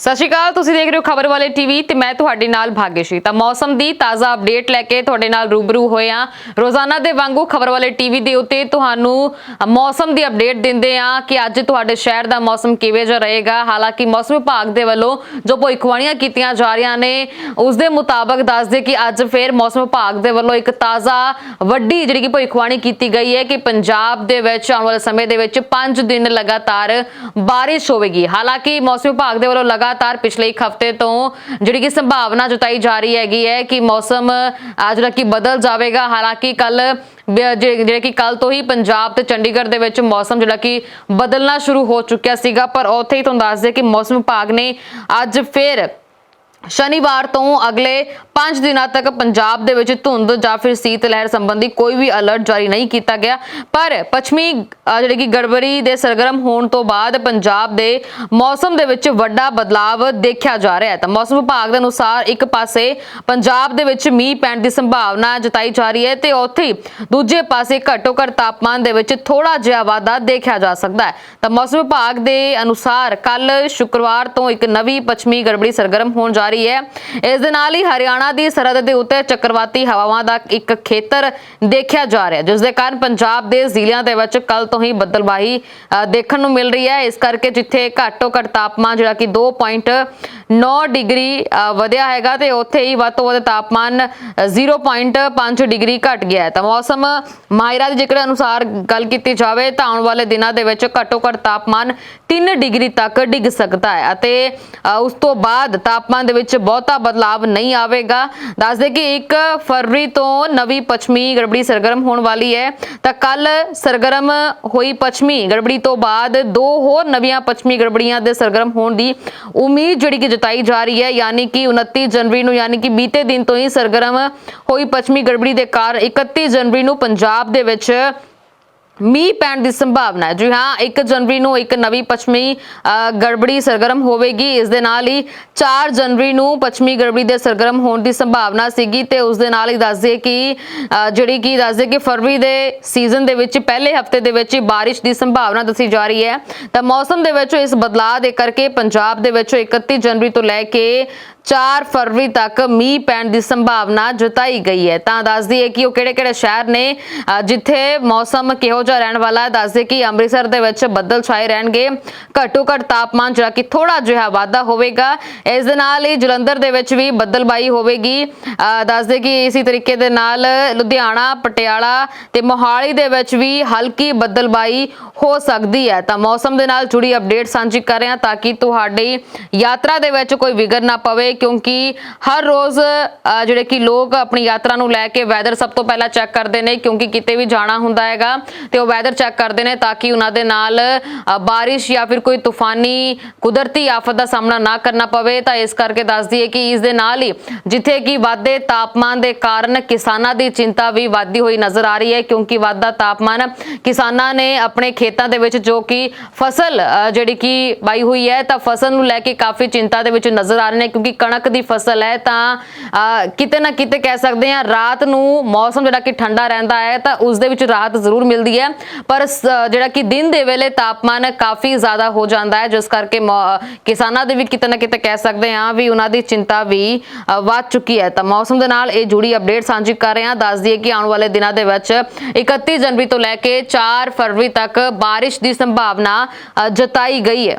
ਸਤਿ ਸ਼੍ਰੀ ਅਕਾਲ, ਤੁਸੀਂ ਦੇਖ ਰਹੇ ਹੋ ਖਬਰ ਵਾਲੇ ਟੀਵੀ ਤੇ ਮੈਂ ਤੁਹਾਡੇ ਨਾਲ ਭਾਗਿਆਸ਼ੀ ਤਾਂ ਮੌਸਮ ਦੀ ਤਾਜ਼ਾ ਅਪਡੇਟ ਲੈ ਕੇ ਤੁਹਾਡੇ ਨਾਲ ਰੂਬਰੂ ਹੋਏ ਆ ਰੋਜ਼ਾਨਾ ਦੇ ਵਾਂਗੂ ਖਬਰ ਵਾਲੇ ਟੀਵੀ ਦੇ ਉੱਤੇ ਤੁਹਾਨੂੰ ਮੌਸਮ ਦੀ ਅਪਡੇਟ ਦਿੰਦੇ ਆ ਕਿ ਅੱਜ ਤੁਹਾਡੇ ਸ਼ਹਿਰ ਦਾ ਮੌਸਮ ਕਿਵੇਂ ਜਿਹਾ ਰਹੇਗਾ। ਹਾਲਾਂਕਿ ਮੌਸਮ ਵਿਭਾਗ ਦੇ ਵੱਲੋਂ ਜੋ ਭਵਿੱਖਬਾਣੀਆਂ ਕੀਤੀਆਂ ਜਾ ਰਹੀਆਂ ਨੇ, ਉਸ ਦੇ ਮੁਤਾਬਕ ਦੱਸਦੇ ਕਿ ਅੱਜ ਫੇਰ ਮੌਸਮ ਵਿਭਾਗ ਦੇ ਵੱਲੋਂ ਇੱਕ ਤਾਜ਼ਾ, ਵੱਡੀ ਜਿਹੜੀ ਕਿ ਭਵਿੱਖਬਾਣੀ ਕੀਤੀ ਗਈ ਹੈ ਕਿ ਪੰਜਾਬ ਦੇ ਵਿੱਚ ਆਉਣ ਵਾਲੇ ਸਮੇਂ ਦੇ ਵਿੱਚ 5 ਦਿਨ ਲਗਾਤਾਰ ਬਾਰਿਸ਼ ਹੋਵੇਗੀ। ਹਾਲਾਂਕਿ ਮੌਸਮ ਵਿਭਾਗ ਦੇ ਵੱਲੋਂ ਲਗਾ ਲਗਾਤਾਰ ਪਿਛਲੇ ਇੱਕ ਹਫ਼ਤੇ ਤੋਂ ਜਿਹੜੀ ਕਿ ਸੰਭਾਵਨਾ ਜਤਾਈ ਜਾ ਰਹੀ ਹੈਗੀ ਹੈ ਕਿ ਮੌਸਮ ਜਿਹੜਾ ਕਿ ਬਦਲ ਜਾਵੇਗਾ। ਹਾਲਾਂਕਿ ਕੱਲ ਜਿਹੜੇ ਕਿ ਕੱਲ ਤੋਂ ਹੀ ਪੰਜਾਬ ਤੇ ਚੰਡੀਗੜ੍ਹ ਦੇ ਵਿੱਚ ਮੌਸਮ ਜਿਹੜਾ ਕਿ ਬਦਲਣਾ ਸ਼ੁਰੂ ਹੋ ਚੁੱਕਿਆ ਸੀਗਾ। ਪਰ ਉੱਥੇ ਹੀ ਤੁਹਾਨੂੰ ਦੱਸ ਦੇ ਕਿ ਮੌਸਮ ਵਿਭਾਗ ਨੇ ਅੱਜ ਫੇਰ ਸ਼ਨੀਵਾਰ ਤੋਂ ਅਗਲੇ 5 ਦਿਨਾਂ ਤੱਕ ਪੰਜਾਬ ਦੇ ਵਿੱਚ ਧੁੰਦ ਜਾਂ ਫਿਰ ਸੀਤ ਲਹਿਰ ਸੰਬੰਧੀ ਕੋਈ ਵੀ ਅਲਰਟ ਜਾਰੀ ਨਹੀਂ ਕੀਤਾ ਗਿਆ। ਪਰ ਪੱਛਮੀ ਅਹ, ਜਿਹੜੀ ਕਿ ਗੜਬੜੀ ਦੇ ਸਰਗਰਮ ਹੋਣ ਤੋਂ ਬਾਅਦ ਪੰਜਾਬ ਦੇ ਮੌਸਮ ਦੇ ਵਿੱਚ ਵੱਡਾ ਬਦਲਾਵ ਦੇਖਿਆ ਜਾ ਰਿਹਾ ਹੈ। ਤਾਂ ਮੌਸਮ ਵਿਭਾਗ ਦੇ ਅਨੁਸਾਰ ਇੱਕ ਪਾਸੇ ਪੰਜਾਬ ਦੇ ਵਿੱਚ ਮੀਂਹ ਪੈਣ ਦੀ ਸੰਭਾਵਨਾ ਜਤਾਈ ਜਾ ਰਹੀ ਹੈ ਤੇ ਉੱਥੇ ਦੂਜੇ ਪਾਸੇ ਘੱਟੋ ਘੱਟ ਤਾਪਮਾਨ ਦੇ ਵਿੱਚ ਥੋੜਾ ਜਿਹਾ ਵਾਧਾ ਦੇਖਿਆ ਜਾ ਸਕਦਾ ਹੈ। ਤਾਂ ਮੌਸਮ ਵਿਭਾਗ ਦੇ ਅਨੁਸਾਰ ਕੱਲ ਸ਼ੁੱਕਰਵਾਰ ਤੋਂ ਇੱਕ ਨਵੀਂ ਪੱਛਮੀ ਗੜਬੜੀ ਸਰਗਰਮ ਹੋਣ ਜਾ ਰਹੀ ਹੈ। ਇਸ ਦੇ ਨਾਲ ਹੀ ਹਰਿਆਣਾ ਦੀ ਸਰਹੱਦ ਦੇ ਉੱਤੇ ਚੱਕਰਵਾਤੀ ਹਵਾਵਾਂ ਦਾ ਇੱਕ ਖੇਤਰ ਦੇਖਿਆ ਜਾ ਰਿਹਾ ਹੈ, ਜਿਸ ਦੇ ਕਾਰਨ ਪੰਜਾਬ ਦੇ ਜ਼ਿਲ੍ਹਿਆਂ ਦੇ ਵਿੱਚ ਕੱਲ ਤੋਂ ਹੀ ਬੱਦਲਬਾਹੀ ਦੇਖਣ ਨੂੰ ਮਿਲ ਰਹੀ ਹੈ। ਇਸ ਕਰਕੇ ਜਿੱਥੇ ਘੱਟੋ ਘੱਟ ਤਾਪਮਾਨ ਜਿਹੜਾ ਕਿ 2.9 ਡਿਗਰੀ ਵਧਿਆ ਹੈਗਾ ਤੇ ਉੱਥੇ ਹੀ ਵੱਧ ਤੋਂ ਵੱਧ ਤਾਪਮਾਨ ਅ, 0.5 ਡਿਗਰੀ ਘਟ ਗਿਆ ਹੈ। ਤਾਂ ਮੌਸਮ ਮਾਇਰਾ ਦੇ ਜ਼ਿਕਰ ਅਨੁਸਾਰ ਗੱਲ ਕੀਤੀ ਜਾਵੇ ਤਾਂ ਆਉਣ ਵਾਲੇ ਦਿਨਾਂ ਦੇ ਵਿੱਚ ਘੱਟੋ ਘੱਟ ਤਾਪਮਾਨ 3 ਡਿਗਰੀ ਤੱਕ ਡਿੱਗ ਸਕਦਾ ਹੈ ਅਤੇ ਉਸ ਤੋਂ ਬਾਅਦ ਤਾਪਮਾਨ ਦੇ ਵਿੱਚ ਬਹੁਤਾ ਬਦਲਾਵ ਨਹੀਂ ਆਵੇਗਾ। ਦੱਸ ਦੇ ਕਿ 1 ਫਰਵਰੀ ਤੋਂ ਨਵੀਂ ਪੱਛਮੀ ਗੜਬੜੀ ਸਰਗਰਮ ਹੋਣ ਵਾਲੀ ਹੈ। ਤਾਂ ਕੱਲ ਸਰਗਰਮ ਹੋਈ ਪੱਛਮੀ ਗੜਬੜੀ ਤੋਂ ਬਾਅਦ ਦੋ ਹੋਰ ਨਵੀਆਂ ਪੱਛਮੀ ਗੜਬੜੀਆਂ ਦੇ ਸਰਗਰਮ ਹੋਣ ਦੀ ਉਮੀਦ ਜਿਹੜੀ ਕਿ ਜਤਾਈ ਜਾ ਰਹੀ ਹੈ, ਯਾਨੀ ਕਿ 29 ਜਨਵਰੀ ਨੂੰ, ਯਾਨੀ ਕਿ ਬੀਤੇ ਦਿਨ ਤੋਂ ਹੀ ਸਰਗਰਮ ਹੋਈ ਪੱਛਮੀ ਗੜਬੜੀ ਦੇ ਕਾਰਨ 31 ਜਨਵਰੀ ਨੂੰ ਪੰਜਾਬ ਦੇ ਵਿੱਚ ਮੀਂਹ ਪੈਣ ਦੀ ਸੰਭਾਵਨਾ ਹੈ। ਜੀ ਹਾਂ 1 ਜਨਵਰੀ ਨੂੰ ਇੱਕ ਨਵੀਂ ਪੱਛਮੀ ਗੜਬੜੀ ਸਰਗਰਮ ਹੋਵੇਗੀ। ਇਸ ਦੇ ਨਾਲ ਹੀ 4 ਜਨਵਰੀ ਨੂੰ ਪੱਛਮੀ ਗੜਬੜੀ ਦੇ ਸਰਗਰਮ ਹੋਣ ਦੀ ਸੰਭਾਵਨਾ ਸੀਗੀ ਤੇ ਉਸ ਦੇ ਨਾਲ ਹੀ ਦੱਸਦੇ ਕਿ ਜਿਹੜੀ ਕਿ ਦੱਸਦੇ ਕਿ ਫਰਵਰੀ ਦੇ ਸੀਜ਼ਨ ਦੇ ਵਿੱਚ, ਪਹਿਲੇ ਹਫ਼ਤੇ ਦੇ ਵਿੱਚ ਹੀ ਬਾਰਿਸ਼ ਦੀ ਸੰਭਾਵਨਾ ਦੱਸੀ ਜਾ ਰਹੀ ਹੈ। ਤਾਂ ਮੌਸਮ ਦੇ ਵਿੱਚ ਇਸ ਬਦਲਾਅ ਦੇ ਕਰਕੇ ਪੰਜਾਬ ਦੇ ਵਿੱਚ 31 ਜਨਵਰੀ ਤੋਂ ਲੈ ਕੇ 4 ਫਰਵਰੀ ਤੱਕ ਮੀਂਹ ਪੈਣ ਦੀ ਸੰਭਾਵਨਾ ਜਤਾਈ ਗਈ ਹੈ। ਤਾਂ ਦੱਸ ਦਈਏ ਕਿ ਉਹ ਕਿਹੜੇ-ਕਿਹੜੇ ਸ਼ਹਿਰ ਨੇ ਜਿੱਥੇ ਮੌਸਮ ਕਿਹੋ ਜਿਹਾ ਰਹਿਣ ਵਾਲਾ ਹੈ। ਦੱਸ ਦਈਏ ਕਿ ਅੰਮ੍ਰਿਤਸਰ ਦੇ ਵਿੱਚ ਬੱਦਲ ਛਾਏ ਰਹਿਣਗੇ। ਘੱਟੋ ਘੱਟ ਤਾਪਮਾਨ ਜਿਹੜਾ ਕਿ ਥੋੜਾ ਜਿਹਾ ਵਾਧਾ ਹੋਵੇਗਾ। ਇਸ ਦੇ ਨਾਲ ਹੀ ਜਲੰਧਰ ਦੇ ਵਿੱਚ ਵੀ ਬੱਦਲਬਾਈ ਹੋਵੇਗੀ। ਅ, ਦੱਸ ਦਈਏ ਕਿ ਇਸੇ ਤਰੀਕੇ ਦੇ ਨਾਲ ਲੁਧਿਆਣਾ ਪਟਿਆਲਾ ਤੇ ਮੋਹਾਲੀ ਦੇ ਵਿੱਚ ਵੀ ਹਲਕੀ ਬੱਦਲਬਾਈ ਹੋ ਸਕਦੀ ਹੈ। ਤਾਂ ਮੌਸਮ ਦੇ ਨਾਲ ਜੁੜੀ ਅਪਡੇਟ ਸਾਂਝੀ ਕਰ ਰਹੇ ਹਾਂ ਤਾਂ ਕਿ ਤੁਹਾਡੀ ਯਾਤਰਾ ਦੇ ਵਿੱਚ ਕੋਈ ਵਿਗੜ ਨਾ ਪਵੇ। ਕਿਉਂਕਿ ਹਰ ਰੋਜ਼ ਅ, ਜਿਹੜੇ ਕਿ ਲੋਕ ਆਪਣੀ ਯਾਤਰਾ ਨੂੰ ਲੈ ਕੇ ਵੈਦਰ ਸਭ ਤੋਂ ਪਹਿਲਾਂ ਚੈੱਕ ਕਰਦੇ ਨੇ ਕਿਉਂਕਿ ਕਿਤੇ ਵੀ ਜਾਣਾ ਹੁੰਦਾ ਹੈਗਾ ਤੇ ਉਹ ਵੈਦਰ ਚੈੱਕ ਕਰਦੇ ਨੇ ਤਾਂ ਕਿ ਉਹਨਾਂ ਦੇ ਨਾਲ ਅ, ਬਾਰਿਸ਼ ਜਾਂ ਫਿਰ ਕੋਈ ਤੂਫਾਨੀ ਕੁਦਰਤੀ ਆਫਤ ਦਾ ਸਾਹਮਣਾ ਨਾ ਕਰਨਾ ਪਵੇ। ਤਾਂ ਇਸ ਕਰਕੇ ਦੱਸ ਦਈਏ ਕਿ ਇਸ ਦੇ ਨਾਲ ਹੀ ਜਿੱਥੇ ਕਿ ਵਾਧੇ ਤਾਪਮਾਨ ਦੇ ਕਾਰਨ ਕਿਸਾਨਾਂ ਦੀ ਚਿੰਤਾ ਵੀ ਵਧਦੀ ਹੋਈ ਨਜ਼ਰ ਆ ਰਹੀ ਹੈ ਕਿਉਂਕਿ ਵਾਧਾ ਤਾਪਮਾਨ ਕਿਸਾਨਾਂ ਨੇ ਆਪਣੇ ਖੇਤਾਂ ਦੇ ਵਿੱਚ ਜੋ ਕਿ ਫਸਲ ਅ, ਜਿਹੜੀ ਕਿ ਬਾਈ ਹੋਈ ਹੈ ਤਾਂ ਫਸਲ ਨੂੰ ਲੈ ਕੇ ਕਾਫੀ ਚਿੰਤਾ ਦੇ ਵਿੱਚ ਨਜ਼ਰ ਆ ਰਹੇ ਨੇ ਕਿਉਂਕਿ ਕਣਕ ਦੀ ਫਸਲ ਹੈ, ਤਾਂ ਕਿਤੇ ਨਾ ਕਿਤੇ ਕਹਿ ਸਕਦੇ ਹਾਂ ਰਾਤ ਨੂੰ ਮੌਸਮ ਜਿਹੜਾ ਕਿ ਠੰਡਾ ਰਹਿੰਦਾ ਹੈ, ਤਾਂ ਉਸ ਦੇ ਵਿੱਚ ਰਾਹਤ ਜ਼ਰੂਰ ਮਿਲਦੀ ਹੈ। ਪਰ ਜਿਹੜਾ ਕਿ ਦਿਨ ਦੇ ਵੇਲੇ ਤਾਪਮਾਨ ਕਾਫੀ ਜ਼ਿਆਦਾ ਹੋ ਜਾਂਦਾ ਹੈ, ਜਿਸ ਕਰਕੇ ਕਿਸਾਨਾਂ ਦੇ ਵੀ ਕਿਤੇ ਨਾ ਕਿਤੇ ਕਹਿ ਸਕਦੇ ਹਾਂ ਵੀ ਉਹਨਾਂ ਦੀ ਚਿੰਤਾ ਵੀ ਵੱਧ ਚੁੱਕੀ ਹੈ। ਤਾਂ ਮੌਸਮ ਦੇ ਨਾਲ ਇਹ ਜੁੜੀ ਅਪਡੇਟ ਸਾਂਝੀ ਕਰ ਰਹੇ ਹਾਂ। ਦੱਸ ਦਈਏ ਕਿ ਆਉਣ ਵਾਲੇ ਦਿਨਾਂ ਦੇ ਵਿੱਚ 31 ਜਨਵਰੀ ਤੋਂ ਲੈ ਕੇ 4 ਫਰਵਰੀ ਤੱਕ ਬਾਰਿਸ਼ ਦੀ ਸੰਭਾਵਨਾ ਜਤਾਈ ਗਈ ਹੈ।